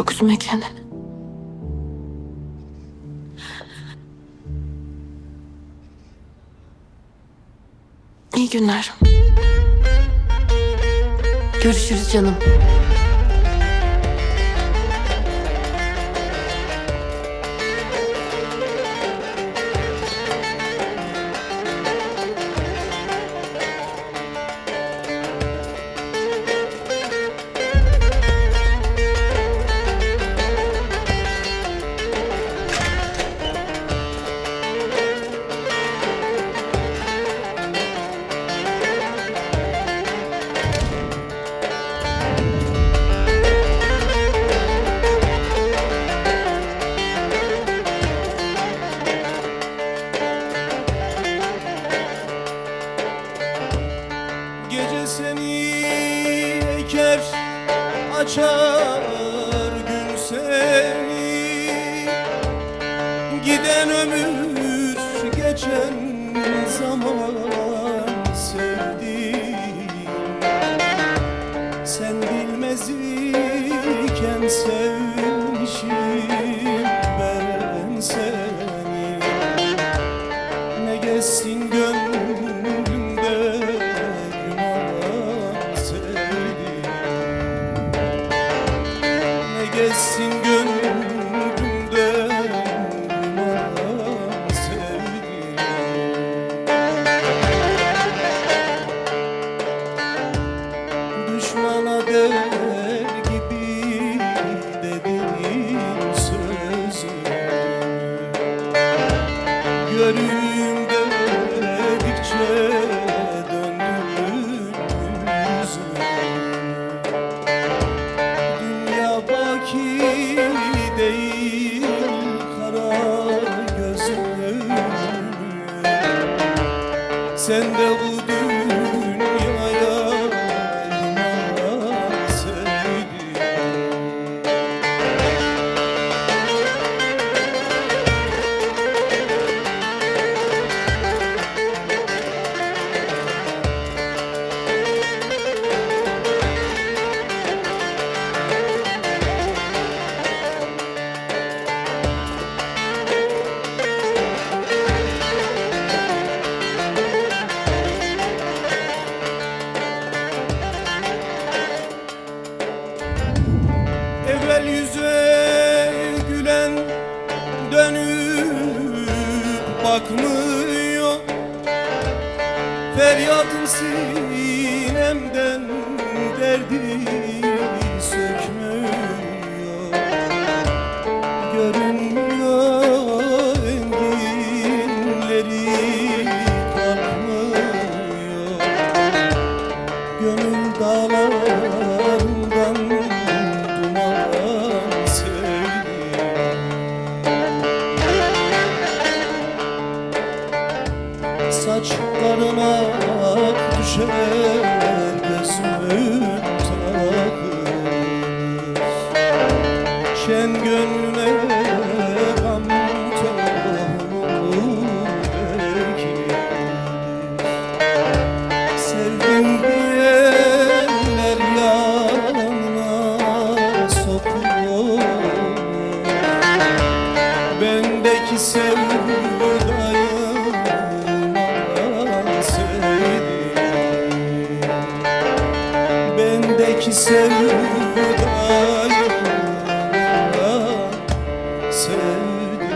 Çok üzme kendini. İyi günler. Görüşürüz canım. Açar gün seni. Giden ömür geçen zaman sevdim Sen bilmez iken sevmişim Göreyim dedikçe döndün yüzüme Dünya baki yüze gülen dönüp bakmıyor. Feryatım sinemden derdi Saçlarına düşer gözümün takır Bendeki sevdayı sevdim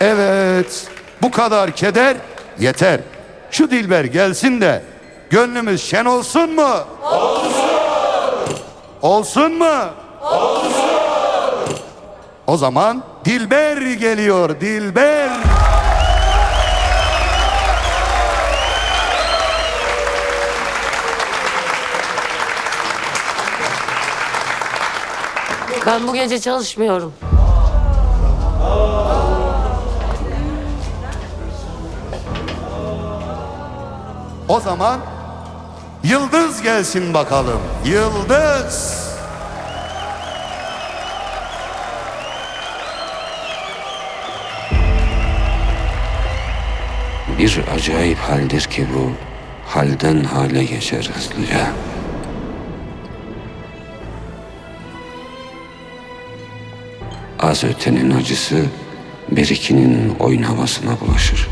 Evet, bu kadar keder yeter. Şu Dilber gelsin de gönlümüz şen olsun mu? Olsun. Olsun mu? O zaman Dilber geliyor, Dilber. Ben bu gece çalışmıyorum. O zaman Yıldız gelsin bakalım. Yıldız. Bir acayip haldir ki bu, halden hale geçer hızlıca. Az ötenin acısı, birikinin oyun havasına bulaşır.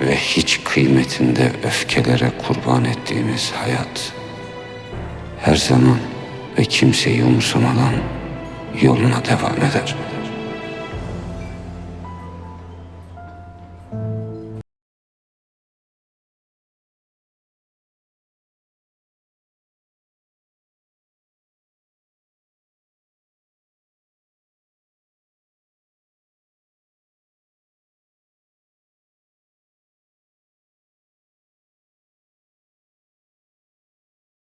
Ve hiç kıymetinde öfkelere kurban ettiğimiz hayat, her zaman ve kimseyi umursamadan yoluna devam eder.''